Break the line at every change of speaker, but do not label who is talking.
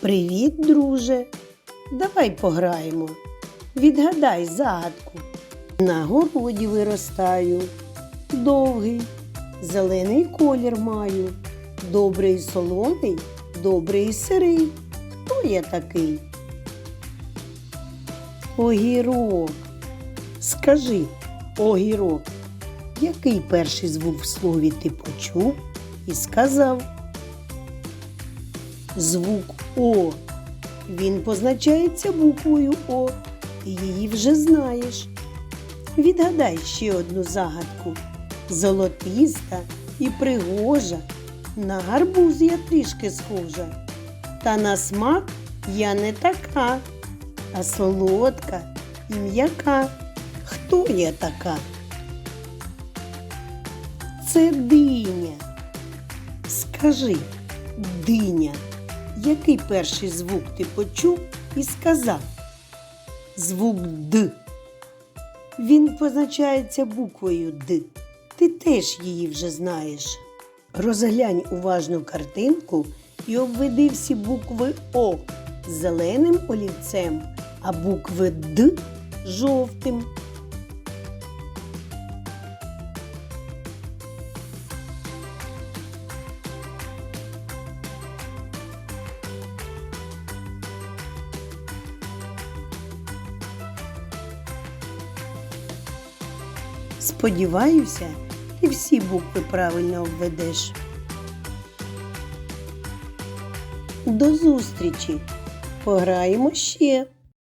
Привіт, друже. Давай пограємо. Відгадай загадку. На городі виростаю. Довгий, зелений колір маю. Добрий солоний, добрий сирий. Хто я такий? Огірок. Скажи, огірок, який перший звук в слові ти почув і сказав? Звук О. Він позначається буквою О. Ти її вже знаєш. Відгадай ще одну загадку. Золотиста і пригожа. На гарбуз я трішки схожа. Та на смак я не така, а солодка і м'яка. Хто я така? Це диня. Скажи, диня, який перший звук ти почув і сказав? Звук Д. Він позначається буквою Д. Ти теж її вже знаєш. Розглянь уважно картинку і обведи всі букви О зеленим олівцем, а букви Д жовтим. Сподіваюся, ти всі букви правильно обведеш. До зустрічі! Пограємо ще!